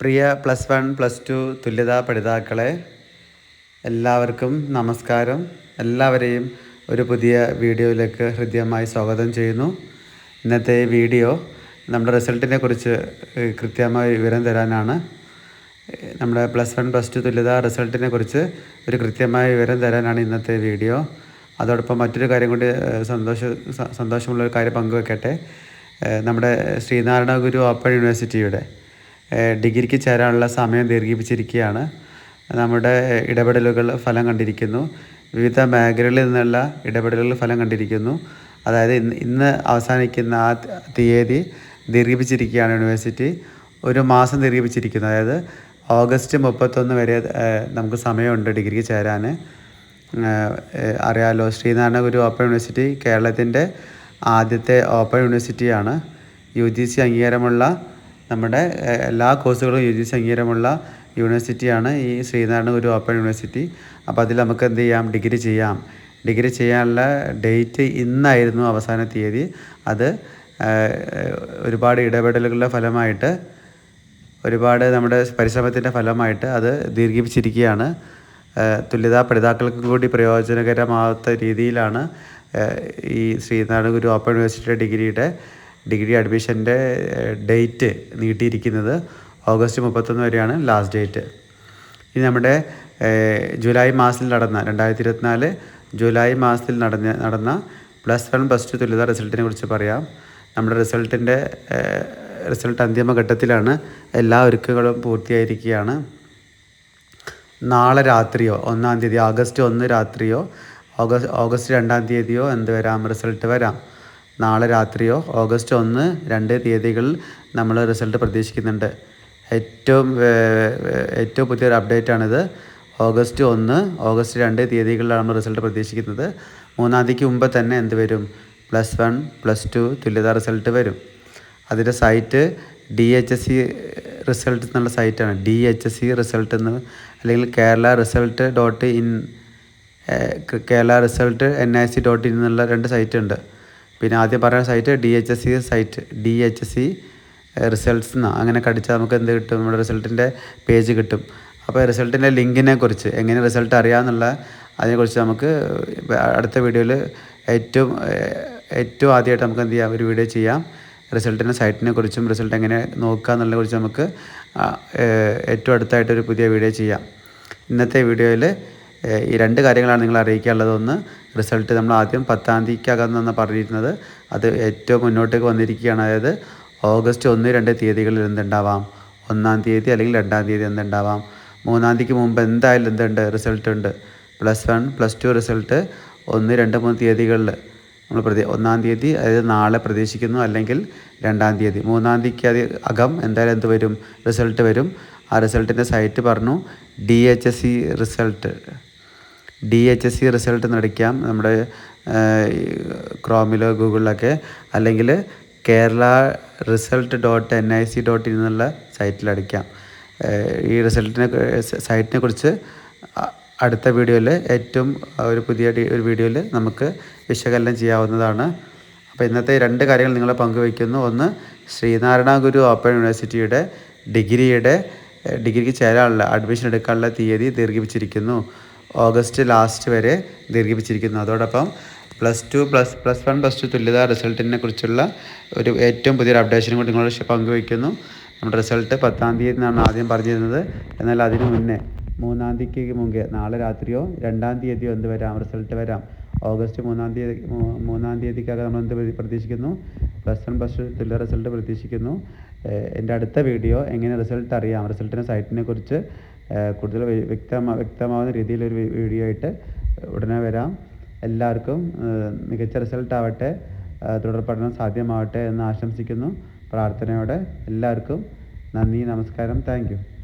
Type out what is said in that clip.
പ്രിയ plus one plus two തുല്യതാ പഠിതാക്കളെ എല്ലാവർക്കും നമസ്കാരം. എല്ലാവരെയും ഒരു പുതിയ വീഡിയോയിലേക്ക് ഹൃദ്യമായി സ്വാഗതം ചെയ്യുന്നു. ഇന്നത്തെ വീഡിയോ നമ്മുടെ റിസൾട്ടിനെ കുറിച്ച് കൃത്യമായി വിവരം തരാനാണ്. നമ്മുടെ പ്ലസ് വൺ പ്ലസ് ടു തുല്യതാ റിസൾട്ടിനെ കുറിച്ച് ഒരു കൃത്യമായ വിവരം തരാനാണ് ഇന്നത്തെ വീഡിയോ. അതോടൊപ്പം മറ്റൊരു കാര്യം കൂടി സന്തോഷ സന്തോഷമുള്ളൊരു കാര്യം പങ്കുവെക്കട്ടെ. നമ്മുടെ ശ്രീനാരായണ ഗുരു ഓപ്പൺ യൂണിവേഴ്സിറ്റിയുടെ ഡിഗ്രിക്ക് ചേരാനുള്ള സമയം ദീർഘിപ്പിച്ചിരിക്കുകയാണ്. നമ്മുടെ ഇടപെടലുകൾ ഫലം കണ്ടിരിക്കുന്നു. വിവിധ മേഖലകളിൽ നിന്നുള്ള ഇടപെടലുകൾ ഫലം കണ്ടിരിക്കുന്നു. അതായത് ഇന്ന് ഇന്ന് അവസാനിക്കുന്ന ആ തീയതി ദീർഘിപ്പിച്ചിരിക്കുകയാണ് യൂണിവേഴ്സിറ്റി. ഒരു മാസം ദീർഘിപ്പിച്ചിരിക്കുന്നു. അതായത് ഓഗസ്റ്റ് മുപ്പത്തൊന്ന് വരെ നമുക്ക് സമയമുണ്ട് ഡിഗ്രിക്ക് ചേരാൻ അറിയാമല്ലോ ശ്രീനാരായണ ഗുരു ഓപ്പൺ യൂണിവേഴ്സിറ്റി കേരളത്തിന്റെ ആദ്യത്തെ ഓപ്പൺ യൂണിവേഴ്സിറ്റിയാണ്. യു ജി സി അംഗീകാരമുള്ള നമ്മുടെ എല്ലാ കോഴ്സുകളും യു ജി സി അംഗീകാരമുള്ള യൂണിവേഴ്സിറ്റിയാണ് ഈ ശ്രീനാരായണ ഗുരു ഓപ്പൺ യൂണിവേഴ്സിറ്റി. അപ്പോൾ അതിൽ നമുക്ക് എന്ത് ചെയ്യാം? ഡിഗ്രി ചെയ്യാം. ഡിഗ്രി ചെയ്യാനുള്ള ഡേറ്റ് ഇന്നായിരുന്നു അവസാന തീയതി. അത് ഒരുപാട് ഇടപെടലുകളുടെ ഫലമായിട്ട് ഒരുപാട് നമ്മുടെ പരിശ്രമത്തിന്റെ ഫലമായിട്ട് അത് ദീർഘിപ്പിച്ചിരിക്കുകയാണ്. തുല്യതാ പഠിതാക്കൾക്ക് കൂടി പ്രയോജനകരമാകാത്ത രീതിയിലാണ് ഈ ശ്രീനാരായണ ഗുരു ഓപ്പൺ യൂണിവേഴ്സിറ്റിയുടെ ഡിഗ്രിയുടെ ഡിഗ്രി അഡ്മിഷന്റെ ഡേറ്റ് നീട്ടിയിരിക്കുന്നത് ഓഗസ്റ്റ് മുപ്പത്തൊന്ന് വരെയാണ് ലാസ്റ്റ് ഡേറ്റ്. ഇനി നമ്മുടെ ജൂലൈ മാസത്തിൽ നടന്ന രണ്ടായിരത്തി ഇരുപത്തിനാല് ജൂലൈ മാസത്തിൽ നടന്ന നടന്ന പ്ലസ് വൺ പ്ലസ് ടു തുല്യത റിസൾട്ടിനെ കുറിച്ച് പറയാം. നമ്മുടെ റിസൾട്ടിന്റെ റിസൾട്ട് അന്തിമഘട്ടത്തിലാണ് എല്ലാ ഒരുക്കുകളും പൂർത്തിയായിരിക്കുകയാണ്. നാളെ രാത്രിയോ ഒന്നാം തീയതി ആഗസ്റ്റ് ഒന്ന് രാത്രിയോ ഓഗസ്റ്റ് ഓഗസ്റ്റ് രണ്ടാം തീയതിയോ എന്ത് വരാം റിസൾട്ട് വരാം. നാളെ രാത്രിയോ ഓഗസ്റ്റ് ഒന്ന് രണ്ട് തീയതികളിൽ നമ്മൾ റിസൾട്ട് പ്രതീക്ഷിക്കുന്നുണ്ട്. ഏറ്റവും ഏറ്റവും പുതിയൊരു അപ്ഡേറ്റ് ആണിത്. ഓഗസ്റ്റ് ഒന്ന് ഓഗസ്റ്റ് രണ്ട് തീയതികളിലാണ് നമ്മൾ റിസൾട്ട് പ്രതീക്ഷിക്കുന്നത്. മൂന്നാം തീയതിക്ക് മുമ്പ് തന്നെ എന്ത് വരും? പ്ലസ് വൺ പ്ലസ് ടു തുല്യതാ റിസൾട്ട് വരും. അതിന്റെ site D H S C result എന്നുള്ള സൈറ്റാണ് D H S C result എന്ന് അല്ലെങ്കിൽ Kerala result dot in Kerala result N I C dot in എന്നുള്ള രണ്ട് സൈറ്റ് ഉണ്ട്. പിന്നെ ആദ്യം പറയുന്ന site D H S C site D H C results എന്നാ അങ്ങനെ കടിച്ചാൽ നമുക്ക് എന്ത് കിട്ടും? നമ്മുടെ റിസൾട്ടിന്റെ പേജ് കിട്ടും. അപ്പോൾ റിസൾട്ടിന്റെ ലിങ്കിനെ കുറിച്ച് എങ്ങനെ റിസൾട്ട് അറിയാമെന്നുള്ള അതിനെക്കുറിച്ച് നമുക്ക് അടുത്ത വീഡിയോയിൽ ഏറ്റവും ഏറ്റവും ആദ്യമായിട്ട് നമുക്ക് എന്ത് ചെയ്യാം? ഒരു വീഡിയോ ചെയ്യാം. റിസൾട്ടിന്റെ സൈറ്റിനെ കുറിച്ചും റിസൾട്ട് എങ്ങനെ നോക്കുക എന്നുള്ളതിനെ കുറിച്ച് നമുക്ക് ഏറ്റവും അടുത്തായിട്ടൊരു പുതിയ വീഡിയോ ചെയ്യാം. ഇന്നത്തെ വീഡിയോയിൽ ഈ രണ്ട് കാര്യങ്ങളാണ് നിങ്ങൾ അറിയിക്കാനുള്ളത്. ഒന്ന് റിസൾട്ട് നമ്മൾ ആദ്യം പത്താം തീയതിക്കകമെന്നാണ് പറഞ്ഞിരുന്നത്. അത് ഏറ്റവും മുന്നോട്ടേക്ക് വന്നിരിക്കുകയാണ്. അതായത് ഓഗസ്റ്റ് ഒന്ന് രണ്ട് തീയതികളിൽ എന്തുണ്ടാവാം? ഒന്നാം തീയതി അല്ലെങ്കിൽ രണ്ടാം തീയതി എന്തുണ്ടാവാം? മൂന്നാം തീയതിക്ക് മുമ്പ് എന്തായാലും എന്തുണ്ട്? റിസൾട്ട് ഉണ്ട്. Plus one plus two result ഒന്ന് രണ്ട് മൂന്ന് തീയതികളിൽ നമ്മൾ പ്രതി ഒന്നാം തീയതി അതായത് നാളെ പ്രതീക്ഷിക്കുന്നു. അല്ലെങ്കിൽ രണ്ടാം തീയതി മൂന്നാം തീയതിക്ക് അത് അകം എന്തായാലും എന്ത് വരും? റിസൾട്ട് വരും. ആ റിസൾട്ടിന്റെ സൈറ്റ് പറഞ്ഞു. D H S C result. D H S C result നടിക്കാം. നമ്മുടെ ക്രോമിലോ ഗൂഗിളിലൊക്കെ. അല്ലെങ്കിൽ Kerala result dot N I C dot in എന്നുള്ള സൈറ്റിൽ അടിക്കാം. ഈ റിസൾട്ടിനെ സൈറ്റിനെ കുറിച്ച് അടുത്ത വീഡിയോയിൽ ഏറ്റവും ഒരു പുതിയ ഒരു വീഡിയോയിൽ നമുക്ക് വിശകലനം ചെയ്യാവുന്നതാണ്. അപ്പോൾ ഇന്നത്തെ രണ്ട് കാര്യങ്ങൾ നിങ്ങളെ പങ്കുവയ്ക്കുന്നു. ഒന്ന് ശ്രീനാരായണ ഗുരു ഓപ്പൺ യൂണിവേഴ്സിറ്റിയുടെ ഡിഗ്രിയുടെ ഡിഗ്രിക്ക് ചേരാനുള്ള അഡ്മിഷൻ എടുക്കാനുള്ള തീയതി ദീർഘിപ്പിച്ചിരിക്കുന്നു. ഓഗസ്റ്റ് ലാസ്റ്റ് വരെ ദീർഘിപ്പിച്ചിരിക്കുന്നു. അതോടൊപ്പം plus two plus plus one plus two തുല്യതാ റിസൾട്ടിനെ കുറിച്ചുള്ള ഒരു ഏറ്റവും പുതിയൊരു അപ്ഡേഷനും കൂടി നിങ്ങളോട് പങ്കുവയ്ക്കുന്നു. നമ്മുടെ റിസൾട്ട് പത്താം തീയതി എന്നാണ് ആദ്യം പറഞ്ഞിരുന്നത്. എന്നാൽ അതിനു മുന്നേ മൂന്നാം തീയതിക്ക് മുമ്പേ നാളെ രാത്രിയോ രണ്ടാം തീയതിയോ എന്ത് വരാം? റിസൾട്ട് വരാം. ഓഗസ്റ്റ് മൂന്നാം തീയതി മൂന്നാം തീയതിക്കകം നമ്മൾ എന്ത് പ്രതീക്ഷിക്കുന്നു? പ്ലസ് വൺ പ്ലസ് ടു തുല്യ റിസൾട്ട് പ്രതീക്ഷിക്കുന്നു. എന്റെ അടുത്ത വീഡിയോ എങ്ങനെ റിസൾട്ട് അറിയാം? റിസൾട്ടിന്റെ സൈറ്റിനെ കുറിച്ച് കൂടുതൽ വ്യ- വ്യക്തമാ വ്യക്തമാവുന്ന രീതിയിലൊരു വീഡിയോ ആയിട്ട് ഉടനെ വരാം. എല്ലാവർക്കും മികച്ച റിസൾട്ട് ആവട്ടെ തുടർ പഠനം സാധ്യമാവട്ടെ എന്ന് ആശംസിക്കുന്നു. പ്രാർത്ഥനയോടെ എല്ലാവർക്കും നന്ദി നമസ്കാരം. താങ്ക്